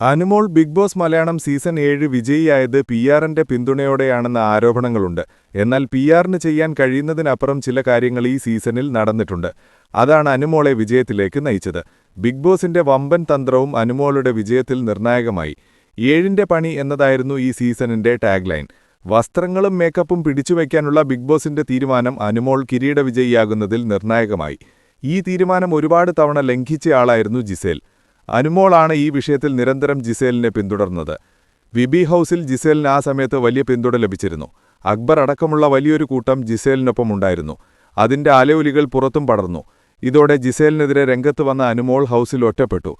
Anumol Bigg Boss Malayalam season ഏഴ് വിജയിയായത് P ആറിന്റെ പിന്തുണയോടെയാണെന്ന ആരോപണങ്ങളുണ്ട്. എന്നാൽ പി ആറിന് ചെയ്യാൻ കഴിയുന്നതിനപ്പുറം ചില കാര്യങ്ങൾ ഈ സീസണിൽ നടന്നിട്ടുണ്ട്. അതാണ് അനുമോളെ വിജയത്തിലേക്ക് നയിച്ചത്. ബിഗ് ബോസിന്റെ വമ്പൻ തന്ത്രവും അനുമോളുടെ വിജയത്തിൽ നിർണായകമായി. ഏഴിന്റെ പണി എന്നതായിരുന്നു ഈ സീസണിന്റെ ടാഗ്ലൈൻ. വസ്ത്രങ്ങളും മേക്കപ്പും പിടിച്ചുവയ്ക്കാനുള്ള ബിഗ് ബോസിന്റെ തീരുമാനം അനുമോൾ കിരീട വിജയിയാകുന്നതിൽ നിർണായകമായി. ഈ തീരുമാനം ഒരുപാട് തവണ ലംഘിച്ചയാളായിരുന്നു ജിസേൽ. അനുമോളാണ് ഈ വിഷയത്തിൽ നിരന്തരം ജിസേലിനെ പിന്തുടർന്നത്. വിബി ഹൗസിൽ ജിസേലിന് ആ സമയത്ത് വലിയ പിന്തുണ ലഭിച്ചിരുന്നു. അക്ബർ അടക്കമുള്ള വലിയൊരു കൂട്ടം ജിസേലിനൊപ്പം ഉണ്ടായിരുന്നു. അതിന്റെ അലയൊലികൾ പുറത്തും പടർന്നു. ഇതോടെ ജിസേലിനെതിരെ രംഗത്ത് വന്ന അനുമോൾ ഹൗസിൽ ഒറ്റപ്പെട്ടു.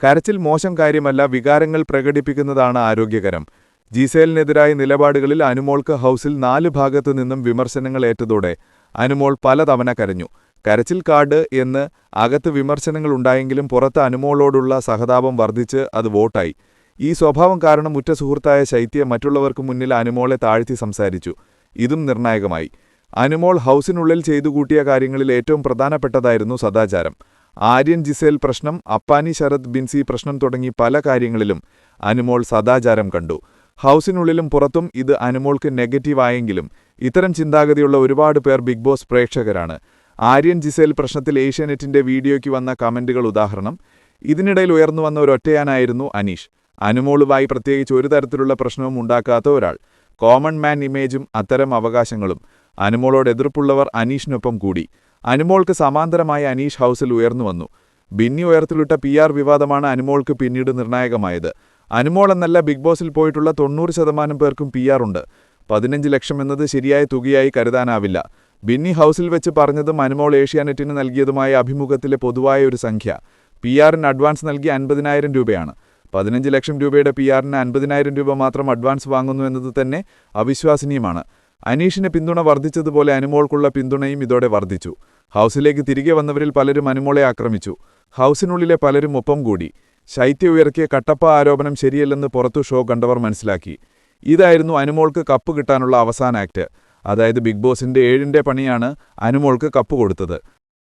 കരച്ചിൽ മോശം കാര്യമല്ല വികാരങ്ങൾ പ്രകടിപ്പിക്കുന്നതാണ് ആരോഗ്യകരം. ജിസേലിനെതിരായ നിലപാടുകളിൽ അനുമോൾക്ക് ഹൗസിൽ നാല് ഭാഗത്തു നിന്നും വിമർശനങ്ങൾ ഏറ്റതോടെ അനുമോൾ പലതവണ കരഞ്ഞു. കരച്ചിൽ കാർഡ് എന്ന് അകത്ത് വിമർശനങ്ങളുണ്ടായെങ്കിലും പുറത്ത് അനുമോളോടുള്ള സഹതാപം വർദ്ധിച്ച് അത് വോട്ടായി. ഈ സ്വഭാവം കാരണം ഉറ്റ സുഹൃത്തായ ശൈത്യ മറ്റുള്ളവർക്ക് മുന്നിൽ അനുമോളെ താഴ്ത്തി സംസാരിച്ചു. ഇതും നിർണായകമായി. അനുമോൾ ഹൗസിനുള്ളിൽ ചെയ്തു കൂട്ടിയ കാര്യങ്ങളിൽ ഏറ്റവും പ്രധാനപ്പെട്ടതായിരുന്നു സദാചാരം. ആര്യൻ ജിസേൽ പ്രശ്നം അപ്പാനി ശരത് ബിൻസി പ്രശ്നം തുടങ്ങി പല കാര്യങ്ങളിലും അനുമോൾ സദാചാരം കണ്ടു. ഹൗസിനുള്ളിലും പുറത്തും ഇത് അനുമോൾക്ക് നെഗറ്റീവായെങ്കിലും ഇത്തരം ചിന്താഗതിയുള്ള ഒരുപാട് പേർ ബിഗ് ബോസ് പ്രേക്ഷകരാണ്. ആര്യൻ ജിസേൽ പ്രശ്നത്തിൽ ഏഷ്യാനെറ്റിന്റെ വീഡിയോയ്ക്ക് വന്ന കമന്റുകൾ ഉദാഹരണം. ഇതിനിടയിൽ ഉയർന്നു വന്ന ഒരൊറ്റയാനായിരുന്നു അനീഷ്. അനുമോളുമായി പ്രത്യേകിച്ച് ഒരു തരത്തിലുള്ള പ്രശ്നവും ഉണ്ടാക്കാത്ത ഒരാൾ. കോമൺ മാൻ ഇമേജും അത്തരം അവകാശങ്ങളും. അനുമോളോട് എതിർപ്പുള്ളവർ അനീഷിനൊപ്പം കൂടി. അനുമോൾക്ക് സമാന്തരമായി അനീഷ് ഹൗസിൽ ഉയർന്നു വന്നു. ബിന്നി ഉയർത്തിലിട്ട പി ആർ വിവാദമാണ് അനുമോൾക്ക് പിന്നീട് നിർണായകമായത്. അനുമോൾ എന്നല്ല ബിഗ് ബോസിൽ പോയിട്ടുള്ള തൊണ്ണൂറ് ശതമാനം പേർക്കും പി ആർ ഉണ്ട്. പതിനഞ്ച് ലക്ഷം എന്നത് ശരിയായ തുകയായി കരുതാനാവില്ല. ബിന്നി ഹൗസിൽ വെച്ച് പറഞ്ഞതും അനുമോൾ ഏഷ്യാനെറ്റിന് നൽകിയതുമായ അഭിമുഖത്തിലെ പൊതുവായ ഒരു സംഖ്യ. പി ആറിന് അഡ്വാൻസ് നൽകി അൻപതിനായിരം രൂപയാണ്. പതിനഞ്ച് ലക്ഷം രൂപയുടെ പി ആറിന് അൻപതിനായിരം രൂപ മാത്രം അഡ്വാൻസ് വാങ്ങുന്നു എന്നത് തന്നെ അവിശ്വസനീയമാണ്. അനീഷിന് പിന്തുണ വർദ്ധിച്ചതുപോലെ അനുമോൾക്കുള്ള പിന്തുണയും ഇതോടെ വർദ്ധിച്ചു. ഹൗസിലേക്ക് തിരികെ വന്നവരിൽ പലരും അനുമോളെ ആക്രമിച്ചു. ഹൗസിനുള്ളിലെ പലരും ഒപ്പം കൂടി. ശൈത്യ ഉയർത്തിയ കട്ടപ്പ ആരോപണം ശരിയല്ലെന്ന് പുറത്തു ഷോ കണ്ടവർ മനസ്സിലാക്കി. ഇതായിരുന്നു അനുമോൾക്ക് കപ്പ് കിട്ടാനുള്ള അവസാന ആക്ട്. അതായത് ബിഗ് ബോസിന്റെ ഏഴിന്റെ പണിയാണ് അനുമോൾക്ക് കപ്പ് കൊടുത്തത്.